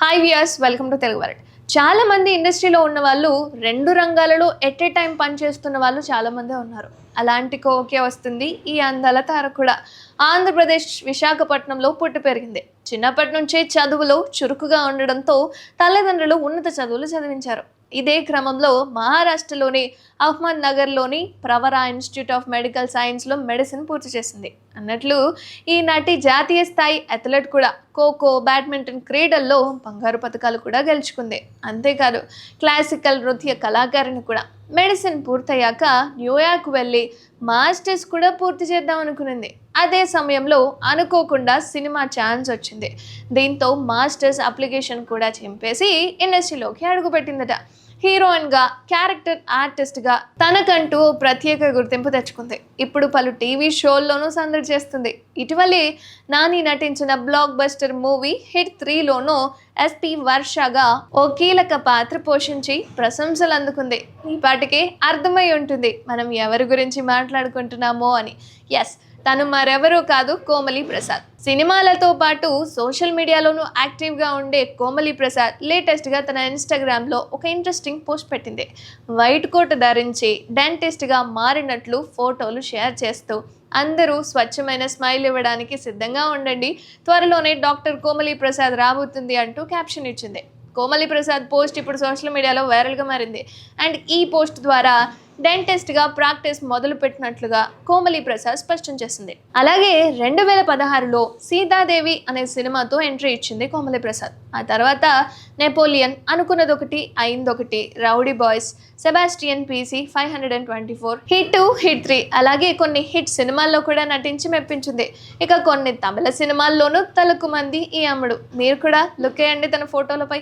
Hi viewers welcome to Telugu world చాలా మంది ఇండస్ట్రీలో ఉన్న వాళ్ళు రెండు రంగాలలో ఎట్ ఏ టైం పనిచేస్తున్న వాళ్ళు చాలా మందే ఉన్నారు. అలాంటి కోకే వస్తుంది ఈ అందాల తార కూడా. ఆంధ్రప్రదేశ్ విశాఖపట్నంలో పుట్టి పెరిగింది. చిన్నప్పటి నుంచే చదువులో చురుకుగా ఉండడంతో తల్లిదండ్రులు ఉన్నత చదువులు చదివించారు. ఇదే క్రమంలో మహారాష్ట్రలోని అహ్మద్ నగర్లోని ప్రవర ఇన్స్టిట్యూట్ ఆఫ్ మెడికల్ సైన్స్లో మెడిసిన్ పూర్తి చేసింది. అన్నట్లు ఈ నటి జాతీయ స్థాయి అథ్లెట్ కూడా ఖోఖో బ్యాడ్మింటన్ క్రీడల్లో బంగారు పథకాలు కూడా గెలుచుకుంది. అంతేకాదు క్లాసికల్ నృత్య కళాకారిణి కూడా మెడిసిన్ పూర్తయ్యాక న్యూయార్క్ వెళ్ళి మాస్టర్స్ కూడా పూర్తి చేద్దాం అనుకునింది. అదే సమయంలో అనుకోకుండా సినిమా ఛాన్స్ వచ్చింది. దీంతో మాస్టర్స్ అప్లికేషన్ కూడా చింపేసి ఇండస్ట్రీలోకి అడుగుపెట్టిందట. హీరోయిన్గా క్యారెక్టర్ ఆర్టిస్ట్గా తనకంటూ ఓ ప్రత్యేక గుర్తింపు తెచ్చుకుంది. ఇప్పుడు పలు టీవీ షోల్లోనూ సందడి చేస్తుంది. ఇటీవలే నాని నటించిన బ్లాక్ బస్టర్ మూవీ హిట్ త్రీలోనూ ఎస్పి వర్షగా ఓ కీలక పాత్ర పోషించి ప్రశంసలు అందుకుంది. ఈ పాటికే అర్థమై ఉంటుంది మనం ఎవరి గురించి మాట్లాడుకుంటున్నామో అని. ఎస్ తను మరెవరూ కాదు కోమలి ప్రసాద్. సినిమాలతో పాటు సోషల్ మీడియాలోనూ యాక్టివ్గా ఉండే కోమలి ప్రసాద్ లేటెస్ట్గా తన ఇన్స్టాగ్రామ్లో ఒక ఇంట్రెస్టింగ్ పోస్ట్ పెట్టింది. వైట్ కోట్ ధరించి డెంటిస్ట్గా మారినట్లు ఫోటోలు షేర్ చేస్తూ అందరూ స్వచ్ఛమైన స్మైల్ ఇవ్వడానికి సిద్ధంగా ఉండండి త్వరలోనే డాక్టర్ కోమలి ప్రసాద్ రాబోతుంది అంటూ క్యాప్షన్ ఇచ్చింది. కోమలి ప్రసాద్ పోస్ట్ ఇప్పుడు సోషల్ మీడియాలో వైరల్గా మారింది. అండ్ ఈ పోస్ట్ ద్వారా డెంటిస్ట్గా ప్రాక్టీస్ మొదలు పెట్టినట్లుగా కోమలి ప్రసాద్ స్పష్టం చేసింది. అలాగే రెండు వేల పదహారులో సీతాదేవి అనే సినిమాతో ఎంట్రీ ఇచ్చింది కోమలి ప్రసాద్. ఆ తర్వాత నెపోలియన్ అనుకున్నదొకటి అయిందొకటి rowdy boys Sebastian PC five hundred and twenty four hit two hit three అలాగే కొన్ని హిట్ సినిమాల్లో కూడా నటించి మెప్పించింది. ఇక కొన్ని తమిళ సినిమాల్లోనూ తలకు మంది ఈ అమ్ముడు. మీరు కూడా లుక్ వేయండి తన ఫోటోలపై.